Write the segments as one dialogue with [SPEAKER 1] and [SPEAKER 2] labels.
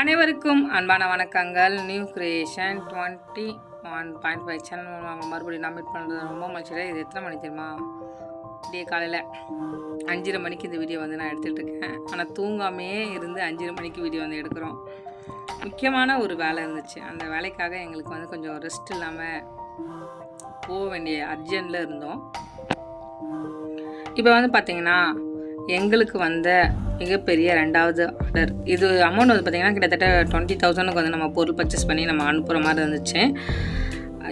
[SPEAKER 1] அனைவருக்கும் அன்பான வணக்கங்கள். New creation twenty one point five channel மூலமாக மறுபடியும் நான் மீட் பண்ணுறது ரொம்ப மகிழ்ச்சியாக இது எத்தனை மணி தெரியுமா? இப்படியே காலையில் அஞ்சரை மணிக்கு இந்த வீடியோ வந்து நான் எடுத்துகிட்டு இருக்கேன். ஆனால் தூங்காமையே இருந்து அஞ்சரை மணிக்கு வீடியோ வந்து எடுக்கிறோம். முக்கியமான ஒரு வேலை இருந்துச்சு. அந்த வேலைக்காக எங்களுக்கு வந்து கொஞ்சம் ரெஸ்ட் இல்லாமல் போக வேண்டிய அர்ஜென்ட்டில் இருந்தோம். இப்போ வந்து பார்த்திங்கன்னா எங்களுக்கு வந்த மிகப்பெரிய ரெண்டாவது ஆர்டர் இது அமௌண்ட் வந்து பார்த்திங்கன்னா கிட்டத்தட்ட டுவெண்ட்டி தௌசண்ட்க்கு வந்து நம்ம பொருள் பர்ச்சேஸ் பண்ணி நம்ம அனுப்புகிற மாதிரி இருந்துச்சு.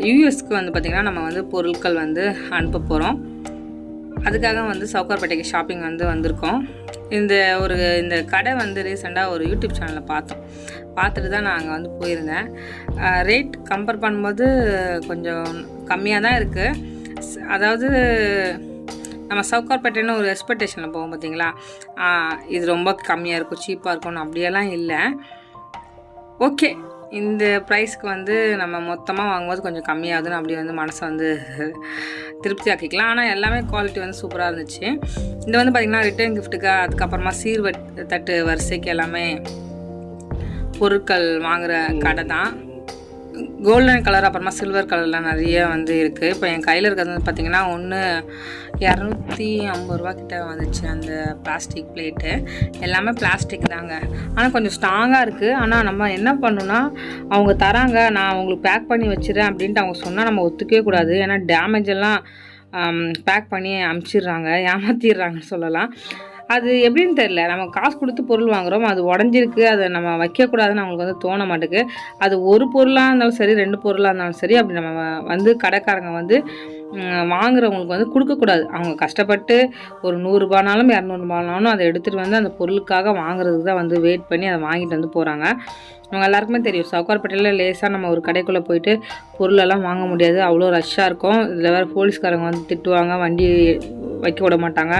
[SPEAKER 1] யூஎஸ்க்கு வந்து பார்த்திங்கன்னா நம்ம வந்து பொருட்கள் வந்து அனுப்ப போகிறோம் அதுக்காக வந்து சவுக்கார்பேட்டைக்கு ஷாப்பிங் வந்து வந்திருக்கோம். இந்த ஒரு இந்த கடை வந்து ரீசெண்டாக ஒரு யூடியூப் சேனலில் பார்த்தோம். பார்த்துட்டு தான் நான் அங்கே வந்து போயிருந்தேன். ரேட் கம்பேர் பண்ணும்போது கொஞ்சம் கம்மியாக தான் இருக்குது அதாவது நம்ம சவுகார்பேட்டைன்னு ஒரு எக்ஸ்பெக்டேஷனில் போவோம் பார்த்தீங்களா? இது ரொம்ப கம்மியாக இருக்கும் சீப்பாக இருக்கும்னு அப்படியெல்லாம் இல்லை. ஓகே இந்த ப்ரைஸ்க்கு வந்து நம்ம மொத்தமாக வாங்கும்போது கொஞ்சம் கம்மியாகுதுன்னு அப்படி வந்து மனசை வந்து திருப்தி ஆக்கிக்கலாம் ஆனால் எல்லாமே குவாலிட்டி வந்து சூப்பராக இருந்துச்சு. இது வந்து பார்த்திங்கன்னா ரிட்டர்ன் கிஃப்ட்டுக்கு அதுக்கப்புறமா சீர்வட் தட்டு வரிசைக்கு எல்லாமே பொருட்கள் வாங்குகிற கடை தான். கோல்டன் கலர் அப்புறமா சில்வர் கலர்லாம் நிறைய வந்து இருக்குது இப்போ என் கையில் இருக்கிறது வந்து பார்த்திங்கன்னா ஒன்று இரநூத்தி ஐம்பது ரூபா கிட்ட வந்துச்சு அந்த பிளாஸ்டிக் பிளேட்டு எல்லாமே பிளாஸ்டிக் தாங்க. ஆனால் கொஞ்சம் ஸ்ட்ராங்காக இருக்குது ஆனால் நம்ம என்ன பண்ணணும்னா அவங்க தராங்க நான் அவங்களுக்கு பேக் பண்ணி வச்சிடறேன் அப்படின்ட்டு அவங்க சொன்னால் நம்ம ஒத்துக்கவே கூடாது. ஏன்னா டேமேஜ் எல்லாம் பேக் பண்ணி அமுச்சிடுறாங்க ஏமாத்திடுறாங்கன்னு சொல்லலாம். அது எப்படின்னு தெரில நம்ம காசு கொடுத்து பொருள் வாங்குறோம். அது உடஞ்சிருக்கு. அதை நம்ம வைக்கக்கூடாதுன்னு அவங்களுக்கு வந்து தோண மாட்டேங்குது அது ஒரு பொருளாக இருந்தாலும் சரி ரெண்டு பொருளாக இருந்தாலும் சரி அப்படி நம்ம வந்து கடைக்காரங்க வந்து வாங்குறவங்களுக்கு வந்து கொடுக்கக்கூடாது. அவங்க கஷ்டப்பட்டு ஒரு நூறுரூபானாலும் இரநூறுபானாலும் அதை எடுத்துகிட்டு வந்து அந்த பொருளுக்காக வாங்குறதுக்கு தான் வந்து வெயிட் பண்ணி அதை வாங்கிட்டு வந்து போகிறாங்க அவங்க எல்லாருக்குமே தெரியும். சவுக்கார்பட்டையில் லேசாக நம்ம ஒரு கடைக்குள்ளே போயிட்டு பொருளெல்லாம் வாங்க முடியாது. அவ்வளோ ரஷ்ஷாக இருக்கும். இதில் வேறு போலீஸ்காரங்க வந்து திட்டுவாங்க. வண்டி வைக்க விட மாட்டாங்க.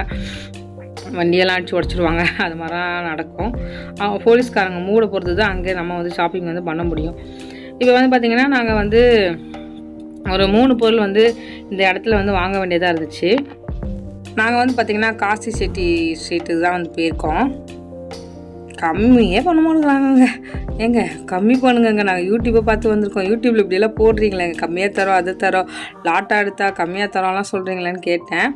[SPEAKER 1] வண்டியெல்லாம் அடிச்சு உடச்சிடுவாங்க அது மாதிரிலாம் நடக்கும். அவங்க போலீஸ்காரங்க மூட பொறுத்து தான் அங்கே நம்ம வந்து ஷாப்பிங் வந்து பண்ண முடியும். இப்போ வந்து பார்த்திங்கன்னா நாங்கள் வந்து ஒரு மூணு பொருள் வந்து இந்த இடத்துல வந்து வாங்க வேண்டியதாக இருந்துச்சு. நாங்கள் வந்து பார்த்திங்கன்னா காசி செட்டி ஸ்ட்ரீட்டுக்கு தான் வந்து போயிருக்கோம். கம்மியே பண்ண மாட்டேங்கிறாங்க ஏங்க கம்மி பண்ணுங்கங்க. நாங்கள் யூடியூப்பை பார்த்து வந்திருக்கோம். யூடியூப்பில் இப்படியெல்லாம் போடுறீங்களேங்க கம்மியாக தரோம் அது தரோம். லாட்டாக எடுத்தா கம்மியாக தரோம்லாம் சொல்கிறீங்களேன்னு கேட்டேன்.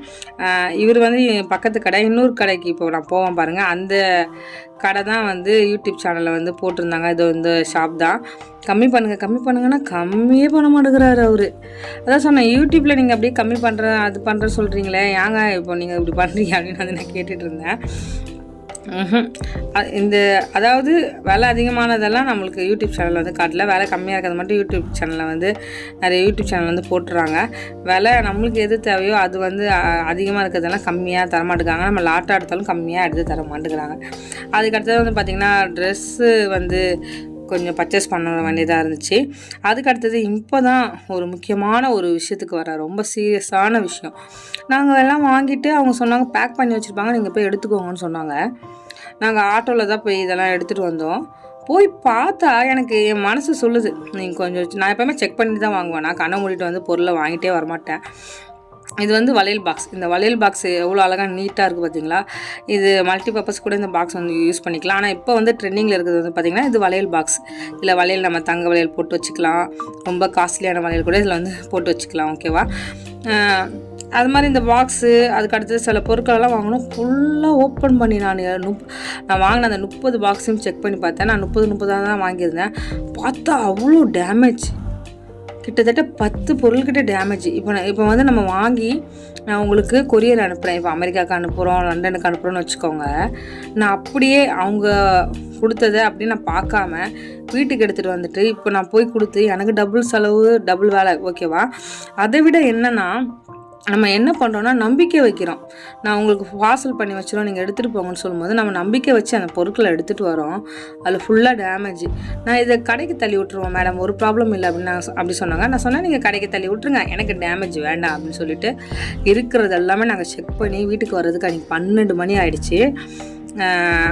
[SPEAKER 1] இவர் வந்து பக்கத்து கடை இன்னொரு கடைக்கு இப்போ நான் போவேன் பாருங்கள் அந்த கடை தான் வந்து யூடியூப் சேனலில் வந்து போட்டிருந்தாங்க. இது வந்து ஷாப் தான். கம்மி பண்ணுங்கள் கம்மி பண்ணுங்கன்னா கம்மியே பண்ண மாட்டேங்கிறாரு அவர். அதான் சொன்னேன் யூடியூப்பில் நீங்கள் அப்படியே கம்மி பண்ணுற அது பண்ணுற சொல்கிறீங்களே ஏங்க இப்போ நீங்கள் இப்படி பண்ணுறீங்க அப்படின்னு வந்து நான் கேட்டுட்டு இருந்தேன். இந்த அதாவது விலை அதிகமானதெல்லாம் நம்மளுக்கு யூடியூப் சேனலில் வந்து காட்டல. விலை கம்மியாக இருக்கிறது மட்டும் யூடியூப் சேனலில் வந்து நிறைய யூடியூப் சேனல் வந்து போட்டுறாங்க. விலை நம்மளுக்கு எது தேவையோ அது வந்து அதிகமாக இருக்கிறதெல்லாம் கம்மியாக தர நம்ம லாட்டாக எடுத்தாலும் கம்மியாக எடுத்து தர மாட்டேங்கிறாங்க அதுக்கு அடுத்தது வந்து பார்த்திங்கன்னா ட்ரெஸ்ஸு வந்து கொஞ்சம் பர்ச்சேஸ் பண்ண வேண்டியதாக இருந்துச்சு. அதுக்கு அடுத்தது இப்போ தான் ஒரு முக்கியமான ஒரு விஷயத்துக்கு வர ரொம்ப சீரியஸான விஷயம். நாங்கள் எல்லாம் வாங்கிட்டு அவங்க சொன்னாங்க பேக் பண்ணி வச்சுருப்பாங்க நீங்கள் போய் எடுத்துக்கோங்கன்னு சொன்னாங்க. நாங்கள் ஆட்டோவில் தான் போய் இதெல்லாம் எடுத்துகிட்டு வந்தோம். போய் பார்த்தா எனக்கு என் மனசு சொல்லுது நீங்கள் கொஞ்சம் நான் எப்போவுமே செக் பண்ணி தான் வாங்குவேன். நான் கண்ணை மூடிட்டு வந்து பொருளை வாங்கிட்டே வரமாட்டேன். இது வந்து வளையல் பாக்ஸ் இந்த வளையல் பாக்ஸ் எவ்வளோ அழகாக நீட்டாக இருக்குது பார்த்தீங்களா இது மல்டி பர்பஸ் கூட இந்த பாக்ஸ் வந்து யூஸ் பண்ணிக்கலாம். ஆனால் இப்போ வந்து ட்ரெண்டிங்கில் இருக்கிறது வந்து பார்த்திங்கன்னா இது வளையல் பாக்ஸ் இல்லை வளையல் நம்ம தங்க வளையல் போட்டு வச்சுக்கலாம். ரொம்ப காஸ்ட்லியான வளையல் கூட இதில் வந்து போட்டு வச்சுக்கலாம் ஓகேவா அது மாதிரி இந்த பாக்ஸு அதுக்கு அடுத்தது சில பொருட்களெல்லாம் வாங்கணும். ஃபுல்லாக ஓப்பன் பண்ணி நான் முப் நான் வாங்கின அந்த முப்பது பாக்ஸையும் செக் பண்ணி பார்த்தேன். நான் முப்பது முப்பதாக தான் வாங்கியிருந்தேன். பார்த்தா அவ்வளோ டேமேஜ் கிட்டத்தட்ட பத்து பொருள்கிட்ட டேமேஜ் இப்போ நான் இப்போ வந்து நம்ம வாங்கி நான் உங்களுக்கு கொரியர் அனுப்புகிறேன் இப்போ அமெரிக்காவுக்கு அனுப்புகிறோம் லண்டனுக்கு அனுப்புகிறோன்னு வச்சுக்கோங்க. நான் அப்படியே அவங்க கொடுத்ததை அப்படியே நான் பார்க்காம வீட்டுக்கு எடுத்துகிட்டு வந்துட்டு இப்போ நான் போய் கொடுத்து எனக்கு டபுள் செலவு டபுள் வேலை ஓகேவா அதை விட என்னென்னா நம்ம என்ன பண்ணுறோன்னா நம்பிக்கை வைக்கிறோம். நான் உங்களுக்கு பார்சல் பண்ணி வச்சிடும் நீங்கள் எடுத்துகிட்டு போங்கன்னு சொல்லும்போது நம்ம நம்பிக்கை வச்சு அந்த பொருட்களை எடுத்துகிட்டு வரோம். அதில் ஃபுல்லாக டேமேஜ் நான் இதை கடைக்கு தள்ளி விட்டுருவோம் மேடம் ஒரு ப்ராப்ளம் இல்லை அப்படின்னு நான் சொ- அப்படி சொன்னாங்க. நான் சொன்னேன் நீங்கள் கடைக்கு தள்ளி விட்டுருங்க. எனக்கு டேமேஜ் வேண்டாம் அப்படின்னு சொல்லிட்டு இருக்கிறது எல்லாமே நாங்கள் செக் பண்ணி வீட்டுக்கு வர்றதுக்கு அன்றைக்கி பன்னெண்டு மணி ஆகிடுச்சு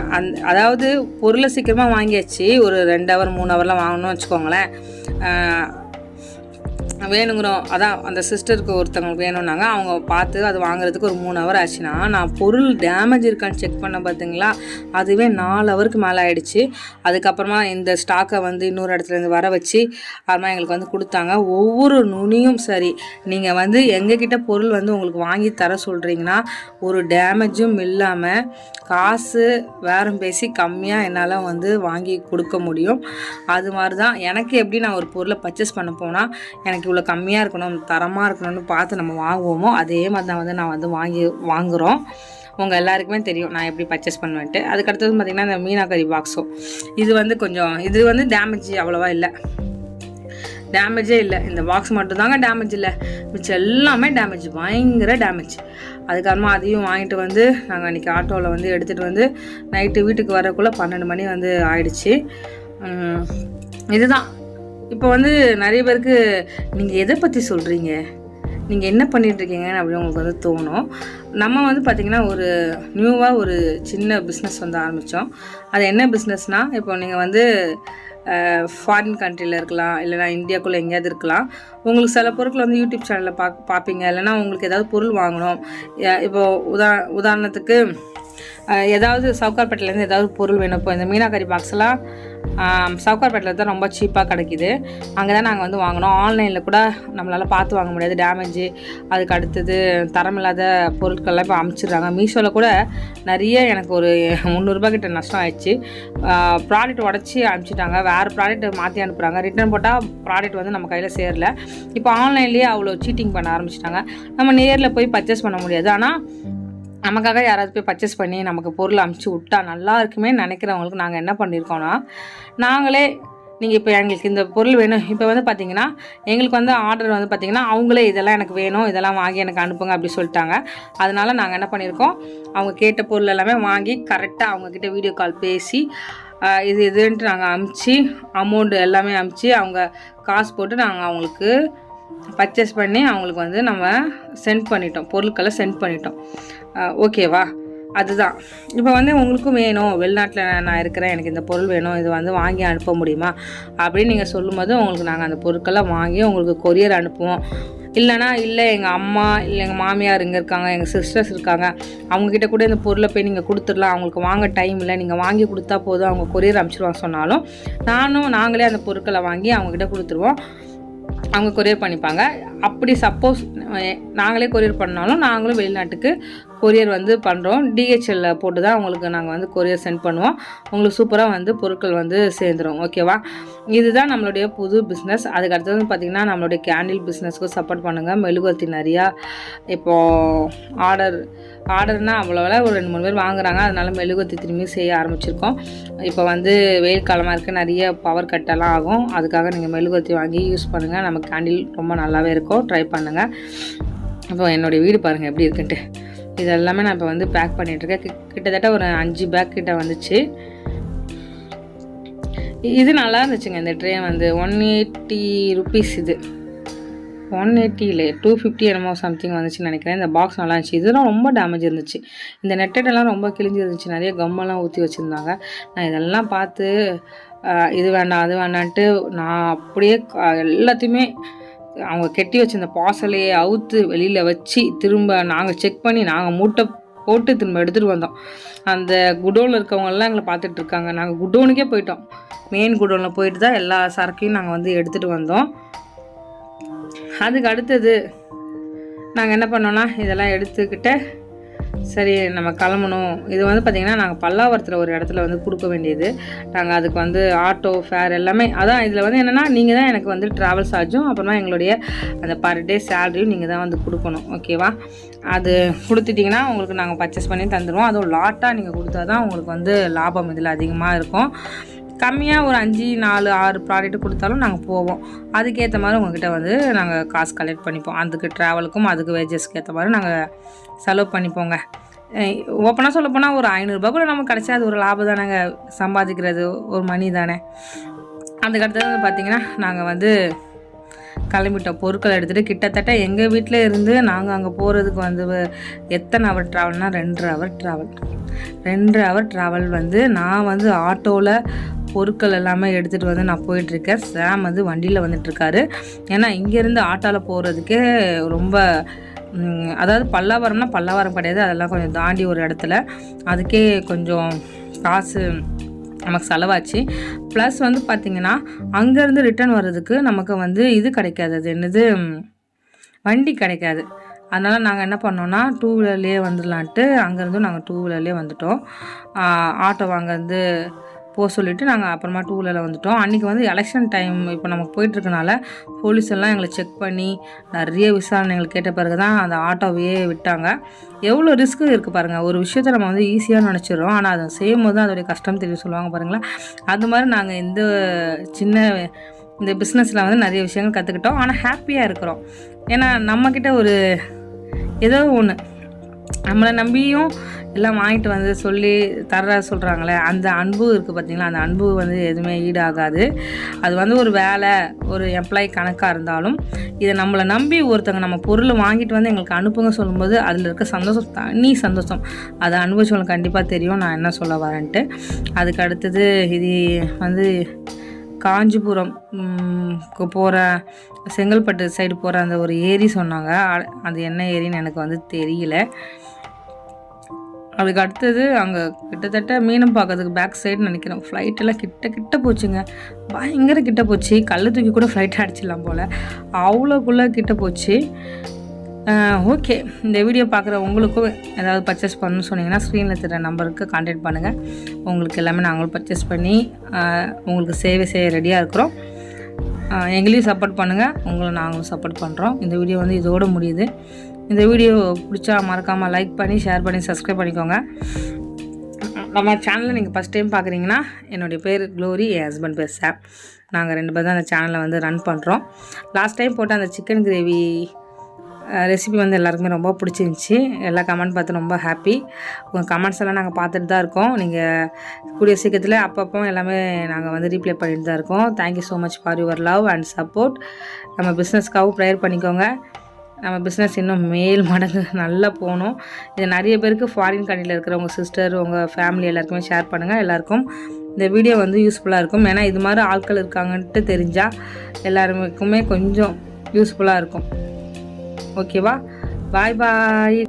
[SPEAKER 1] அந் அதாவது பொருளை சீக்கிரமாக வாங்கியாச்சு. ஒரு ரெண்டு ஹவர் மூணு ஹவர்லாம் வாங்கணும்னு வச்சுக்கோங்களேன். வேணுங்கிறோம். அதான் அந்த சிஸ்டருக்கு ஒருத்தவங்களுக்கு வேணும்னாங்க. அவங்க பார்த்து அது வாங்குறதுக்கு ஒரு மூணு ஹவர் ஆச்சுன்னா நான் பொருள் டேமேஜ் இருக்கான்னு செக் பண்ண பார்த்தீங்களா அதுவே நாலு ஹவருக்கு மேலே ஆயிடுச்சு. அதுக்கப்புறமா இந்த ஸ்டாக்கை வந்து இன்னொரு இடத்துல இருந்து வர வச்சு அப்புறமா எங்களுக்கு வந்து கொடுத்தாங்க. ஒவ்வொரு நுனியும் சரி. நீங்கள் வந்து எங்ககிட்ட பொருள் வந்து உங்களுக்கு வாங்கி தர சொல்கிறீங்கன்னா ஒரு டேமேஜும் இல்லாமல் காசு வேறம் பேசி கம்மியாக என்னால் வந்து வாங்கி கொடுக்க முடியும். அது மாதிரி தான் எனக்கு எப்படி நான் ஒரு பொருளை பர்ச்சேஸ் பண்ண போனால் எனக்கு இவ்வளோ கம்மியாக இருக்கணும் தரமாக இருக்கணும்னு பார்த்து நம்ம வாங்குவோமோ அதே மாதிரி தான் வந்து நான் வந்து வாங்கி வாங்குகிறோம் உங்கள் எல்லாருக்குமே தெரியும் நான் எப்படி பர்ச்சேஸ் பண்ணுவேன்ட்டு. அதுக்கடுத்தது பார்த்திங்கன்னா இந்த மீனாக்கரி பாக்ஸும் இது வந்து கொஞ்சம் இது வந்து டேமேஜ் அவ்வளோவா இல்லை. டேமேஜே இல்லை. இந்த பாக்ஸ் மட்டும்தாங்க டேமேஜ் இல்லை. மிச்சம் எல்லாமே டேமேஜ் பயங்கர டேமேஜ் அதுக்கப்புறமா அதையும் வாங்கிட்டு வந்து நாங்கள் அன்றைக்கி ஆட்டோவில் வந்து எடுத்துகிட்டு வந்து நைட்டு வீட்டுக்கு வரக்குள்ளே பன்னெண்டு மணி வந்து ஆயிடுச்சு. இதுதான். இப்போ வந்து நிறைய பேருக்கு நீங்கள் எதை பற்றி சொல்கிறீங்க நீங்கள் என்ன பண்ணிட்டுருக்கீங்கன்னு அப்படின்னு உங்களுக்கு வந்து தோணும். நம்ம வந்து பார்த்திங்கன்னா ஒரு நியூவாக ஒரு சின்ன பிஸ்னஸ் வந்து ஆரம்பித்தோம் அது என்ன பிஸ்னஸ்னால் இப்போ நீங்கள் வந்து ஃபாரின் கண்ட்ரியில் இருக்கலாம் இல்லைனா இந்தியாக்குள்ளே எங்கேயாவது இருக்கலாம். உங்களுக்கு சில பொருட்கள் வந்து யூடியூப் சேனலில் பா பார்ப்பீங்க இல்லைனா உங்களுக்கு ஏதாவது பொருள் வாங்கணும். இப்போது உதா உதாரணத்துக்கு ஏதாவது சவுகார்பேட்டிலேருந்து ஏதாவது பொருள் வேணும். இப்போ இந்த மீனாக்கரி பாக்ஸ்லாம் சவுகார்பேட்டில் தான் ரொம்ப சீப்பாக கிடைக்கிது. அங்கே தான் நாங்கள் வந்து வாங்கினோம். ஆன்லைனில் கூட நம்மளால் பார்த்து வாங்க முடியாது. டேமேஜு அதுக்கு அடுத்தது தரமில்லாத பொருட்கள்லாம் இப்போ அமுச்சிடுறாங்க. மீஷோவில் கூட நிறைய எனக்கு ஒரு முந்நூறுரூபா கிட்ட நஷ்டம் ஆயிடுச்சு. ப்ராடக்ட் உடச்சி அனுப்பிச்சிட்டாங்க வேறு ப்ராடக்ட் மாற்றி அனுப்புகிறாங்க ரிட்டர்ன் போட்டால் ப்ராடக்ட் வந்து நம்ம கையில் சேரல. இப்போ ஆன்லைன்லேயே அவ்வளோ சீட்டிங் பண்ண ஆரம்பிச்சிட்டாங்க. நம்ம நேரில் போய் பர்ச்சேஸ் பண்ண முடியாது. ஆனால் நமக்காக யாராவது போய் பர்ச்சேஸ் பண்ணி நமக்கு பொருள் அமுச்சு விட்டா நல்லா இருக்குமே நினைக்கிறவங்களுக்கு நாங்கள் என்ன பண்ணியிருக்கோன்னா நாங்களே நீங்கள் இப்போ எங்களுக்கு இந்த பொருள் வேணும். இப்போ வந்து பார்த்தீங்கன்னா எங்களுக்கு வந்து ஆர்டர் வந்து பார்த்தீங்கன்னா அவங்களே இதெல்லாம் எனக்கு வேணும் இதெல்லாம் வாங்கி எனக்கு அனுப்புங்க அப்படி சொல்லிட்டாங்க. அதனால் நாங்கள் என்ன பண்ணியிருக்கோம் அவங்க கேட்ட பொருள் எல்லாமே வாங்கி கரெக்டாக அவங்கக்கிட்ட வீடியோ கால் பேசி இது இதுன்ட்டு நாங்கள் அமுச்சு அமௌண்ட் எல்லாமே அமுச்சு அவங்க காசு போட்டு நாங்கள் அவங்களுக்கு பர்ச்சேஸ் பண்ணி அவங்களுக்கு வந்து நம்ம சென்ட் பண்ணிட்டோம். பொருட்களை சென்ட் பண்ணிட்டோம். ஓகேவா அதுதான். இப்போ வந்து உங்களுக்கும் வேணும். வெளிநாட்டில் நான் இருக்கிறேன். எனக்கு இந்த பொருள் வேணும். இது வந்து வாங்கி அனுப்ப முடியுமா? அப்படின்னு நீங்கள் சொல்லும்போது உங்களுக்கு நாங்கள் அந்த பொருட்களை வாங்கி உங்களுக்கு கொரியர் அனுப்புவோம். இல்லைனா இல்லை எங்கள் அம்மா இல்லை எங்கள் மாமியார் இங்கே இருக்காங்க எங்கள் சிஸ்டர்ஸ் இருக்காங்க. அவங்கக்கிட்ட கூட இந்த பொருளை போய் நீங்கள் கொடுத்துடலாம். அவங்களுக்கு வாங்க டைம் இல்லை. நீங்கள் வாங்கி கொடுத்தா போதும். அவங்க கொரியர் அனுப்பிச்சிருவாங்க சொன்னாலும் நானும் நாங்களே அந்த பொருட்களை வாங்கி அவங்கக்கிட்ட கொடுத்துருவோம். அவங்க கொரியர் பண்ணிப்பாங்க. அப்படி சப்போஸ் நாங்களே கொரியர் பண்ணாலும் நாங்களும் வெளிநாட்டுக்கு கொரியர் வந்து பண்ணுறோம் டிஹெச்எல்ல போட்டு தான் உங்களுக்கு நாங்கள் வந்து கொரியர் சென்ட் பண்ணுவோம். உங்களுக்கு சூப்பராக வந்து பொருட்கள் வந்து சேர்ந்துரும். ஓகேவா இதுதான் நம்மளுடைய புது பிஸ்னஸ் அதுக்கு அடுத்தது பார்த்திங்கன்னா நம்மளுடைய கேண்டில் பிஸ்னஸ்க்கு சப்போர்ட் பண்ணுங்கள் மெழுகுவர்த்தி நிறையா இப்போது ஆர்டர் ஆர்டர்னால் அவ்வளோவா ஒரு ரெண்டு மூணு பேர் வாங்குறாங்க. அதனால் மெழுகுவர்த்தி திரும்பி செய்ய ஆரம்பிச்சிருக்கோம். இப்போ வந்து வெயில் காலமாக இருக்க. நிறைய பவர் கட்டெல்லாம் ஆகும். அதுக்காக நீங்கள் மெழுகுவர்த்தி வாங்கி யூஸ் பண்ணுங்கள் நம்ம கேண்டில் ரொம்ப நல்லாவே இருக்கும். ட்ரை பண்ணுங்கள் அப்போ என்னுடைய வீடு பாருங்கள் எப்படி இருக்குன்ட்டு. இது எல்லாமே நான் இப்போ வந்து பேக் பண்ணிகிட்ருக்கேன் கி- கிட்டத்தட்ட ஒரு அஞ்சு பேக் கிட்ட வந்துச்சு. இது நல்லா இருந்துச்சுங்க. இந்த ட்ரே வந்து ஒன் எயிட்டி ருபீஸ் இது. ஒன் எயிட்டியில் டூ ஃபிஃப்டி என்னமோ சம்திங் வந்துச்சுன்னு நினைக்கிறேன். இந்த பாக்ஸ் நல்லா இருந்துச்சு. இதெல்லாம் ரொம்ப டேமேஜ் இருந்துச்சு. இந்த நெட்டெல்லாம் ரொம்ப கிழிஞ்சு இருந்துச்சு. நிறைய கம்மெல்லாம் ஊற்றி வச்சுருந்தாங்க. நான் இதெல்லாம் பார்த்து இது வேண்டாம் அது வேண்டான்ட்டு நான் அப்படியே எல்லாத்தையுமே அவங்க கெட்டி வச்சிருந்த பாசலையே அவுத்து வெளியில் வச்சு திரும்ப நாங்கள் செக் பண்ணி நாங்கள் மூட்டை போட்டு திரும்ப எடுத்துகிட்டு வந்தோம். அந்த குடோனில் இருக்கவங்கெல்லாம் எங்களை பார்த்துட்டு இருக்காங்க. நாங்கள் குடோனுக்கே போயிட்டோம். மெயின் குடோனில் போயிட்டு தான் எல்லா சரக்கையும் நாங்கள் வந்து எடுத்துகிட்டு வந்தோம். அதுக்கு அடுத்தது நாங்கள் என்ன பண்ணோன்னா இதெல்லாம் எடுத்துக்கிட்டு சரி நம்ம கிளம்பணும். இது வந்து பார்த்திங்கன்னா நாங்கள் பல்லாவரத்தில் ஒரு இடத்துல வந்து கொடுக்க வேண்டியது. நாங்கள் அதுக்கு வந்து ஆட்டோ ஃபேர் எல்லாமே அதான் இதில் வந்து என்னென்னா நீங்கள் தான் எனக்கு வந்து ட்ராவல் சார்ஜும் அப்புறமா எங்களுடைய அந்த பர் டே சேலரியும் நீங்கள் தான் வந்து கொடுக்கணும். ஓகேவா அது கொடுத்துட்டிங்கன்னா உங்களுக்கு நாங்கள் பர்ச்சேஸ் பண்ணி தந்துடுவோம் அதுவும் லாட்டாக நீங்கள் கொடுத்தா தான் உங்களுக்கு வந்து லாபம் இதில் அதிகமாக இருக்கும். கம்மியாக ஒரு அஞ்சு நாலு ஆறு ப்ராடக்ட் கொடுத்தாலும் நாங்கள் போவோம். அதுக்கேற்ற மாதிரி உங்ககிட்ட வந்து நாங்கள் காசு கலெக்ட் பண்ணிப்போம். அதுக்கு ட்ராவலுக்கும் அதுக்கு வேஜஸ்க்கு ஏற்ற மாதிரி நாங்கள் செலவு பண்ணிப்போங்க. ஓப்பனாக சொல்ல போனால் ஒரு ஐநூறுரூபா கூட நமக்கு கிடச்சா அது ஒரு லாபம் தானேங்க. சம்பாதிக்கிறது ஒரு மணி தானே. அதுக்கடுத்தது பார்த்திங்கன்னா நாங்கள் வந்து கிளம்பிட்டோம். பொருட்களை எடுத்துகிட்டு கிட்டத்தட்ட எங்கள் வீட்டில் இருந்து நாங்கள் அங்கே போகிறதுக்கு வந்து எத்தனை ஹவர் ட்ராவல்னால் ரெண்டு ஹவர் ட்ராவல் ரெண்டு ஹவர் ட்ராவல் வந்து நான் வந்து ஆட்டோவில் பொருட்கள் எல்லாமே எடுத்துகிட்டு வந்து நான் போயிட்டுருக்கேன். சாம் வந்து வண்டியில் வந்துட்டுருக்காரு. ஏன்னா இங்கேருந்து ஆட்டோவில் போகிறதுக்கே ரொம்ப அதாவது பல்லாவரம்னா பல்லாவரம் கிடையாது. அதெல்லாம் கொஞ்சம் தாண்டி ஒரு இடத்துல. அதுக்கே கொஞ்சம் காசு நமக்கு செலவாச்சு. ப்ளஸ் வந்து பார்த்திங்கன்னா அங்கேருந்து ரிட்டர்ன் வர்றதுக்கு நமக்கு வந்து இது கிடைக்காது. அது என்னது? வண்டி கிடைக்காது. அதனால் நாங்கள் என்ன பண்ணோன்னா டூ வீலர்லேயே வந்துடலான்ட்டு அங்கேருந்தும் நாங்கள் டூ வீலர்லேயே வந்துட்டோம். ஆட்டோ அங்கேருந்து போக சொல்லிவிட்டு நாங்கள் அப்புறமா டூ வீலரில் வந்துட்டோம். அன்றைக்கி வந்து எலெக்ஷன் டைம் இப்போ நமக்கு போயிட்டுருக்கனால போலீஸ் எல்லாம் எங்களை செக் பண்ணி நிறைய விசாரணைகள் கேட்ட பிறகு தான் அந்த ஆட்டோவையே விட்டாங்க. எவ்வளோ ரிஸ்க்கு இருக்குது பாருங்கள் ஒரு விஷயத்த நம்ம வந்து ஈஸியாக நினச்சிடுறோம். ஆனால் அதை செய்யும் போது தான் அதோடைய கஷ்டம் தெரியும் சொல்லுவாங்க பாருங்களேன். அது மாதிரி நாங்கள் இந்த சின்ன இந்த பிஸ்னஸில் வந்து நிறைய விஷயங்கள் கற்றுக்கிட்டோம் ஆனால் ஹாப்பியாக இருக்கிறோம். ஏன்னா நம்மக்கிட்ட ஒரு ஏதோ ஒன்று நம்மளை நம்பியும் எல்லாம் வாங்கிட்டு வந்து சொல்லி தர சொல்கிறாங்களே அந்த அன்பு இருக்குது பார்த்திங்களா அந்த அன்பு வந்து எதுவுமே ஈடாகாது. அது வந்து ஒரு வேலை ஒரு எம்ப்ளாயி கணக்காக இருந்தாலும் இதை நம்மளை நம்பி ஒருத்தங்க நம்ம பொருளை வாங்கிட்டு வந்து எங்களுக்கு அனுப்புங்க சொல்லும்போது அதில் இருக்க சந்தோஷம் தனி சந்தோஷம். அதை அனுபவிச்சவங்களுக்கு கண்டிப்பாக தெரியும். நான் என்ன சொல்ல வரேன்ட்டு. அதுக்கு அடுத்தது இது வந்து காஞ்சிபுரம் போகிற செங்கல்பட்டு சைடு போகிற அந்த ஒரு ஏரி சொன்னாங்க. அ- அது என்ன ஏரின்னு எனக்கு வந்து தெரியல. அதுக்கு அடுத்தது அங்கே கிட்டத்தட்ட மீனம் பார்க்கறதுக்கு பேக் சைடு நினைக்கிறேன். ஃப்ளைட்டெல்லாம் கிட்ட கிட்ட போச்சுங்க. பயங்கர கிட்ட போச்சு. கல் தூக்கி கூட ஃப்ளைட் அடிச்சிடலாம் போல். அவ்வளோக்குள்ளே கிட்ட போச்சு. ஓகே இந்த வீடியோ பார்க்குற உங்களுக்கும் ஏதாவது பர்ச்சேஸ் பண்ணணும்னு சொன்னீங்கன்னா ஸ்க்ரீனில் தர நம்பருக்கு காண்டாக்ட் பண்ணுங்கள் உங்களுக்கு எல்லாமே நாங்களும் பர்ச்சேஸ் பண்ணி உங்களுக்கு சேவை செய்ய ரெடியாக இருக்கிறோம். எங்களையும் சப்போர்ட் பண்ணுங்கள் உங்களை நாங்களும் சப்போர்ட் பண்ணுறோம் இந்த வீடியோ வந்து இதோட முடியுது. இந்த வீடியோ பிடிச்சா மறக்காமல் லைக் பண்ணி ஷேர் பண்ணி சப்ஸ்கிரைப் பண்ணிக்கோங்க. நம்ம சேனலில் நீங்கள் ஃபஸ்ட் டைம் பார்க்குறீங்கன்னா என்னுடைய பேர் க்ளோரி என் ஹஸ்பண்ட் பேர் சார் நாங்கள் ரெண்டு பேர் தான் அந்த சேனலை வந்து ரன் பண்ணுறோம் லாஸ்ட் டைம் போட்ட அந்த சிக்கன் கிரேவி ரெசிபி வந்து எல்லாருக்குமே ரொம்ப பிடிச்சிருந்துச்சி. எல்லா கமெண்ட் பார்த்து ரொம்ப ஹாப்பி உங்கள் கமெண்ட்ஸ் எல்லாம் நாங்கள் பார்த்துட்டு தான் இருக்கோம். நீங்கள் கூடிய சீக்கிரத்தில் அப்பப்போ எல்லாமே நாங்கள் வந்து ரீப்ளை பண்ணிட்டு தான் இருக்கோம். Thank you so much for your love and support நம்ம பிஸ்னஸ்க்காகவும் ப்ரேயர் பண்ணிக்கோங்க. நம்ம பிஸ்னஸ் இன்னும் மேல் மடங்கு நல்லா போகணும். இது நிறைய பேருக்கு ஃபாரின் கண்ட்ரியில் இருக்கிற உங்கள் சிஸ்டர் உங்கள் ஃபேமிலி எல்லாருக்குமே ஷேர் பண்ணுங்கள் எல்லாருக்கும் இந்த வீடியோ வந்து யூஸ்ஃபுல்லாக இருக்கும். ஏன்னா இது மாதிரி ஆட்கள் இருக்காங்கன்ட்டு தெரிஞ்சால் எல்லாருக்குமே கொஞ்சம் யூஸ்ஃபுல்லாக இருக்கும். ஓகேவா? பாய் பாய்.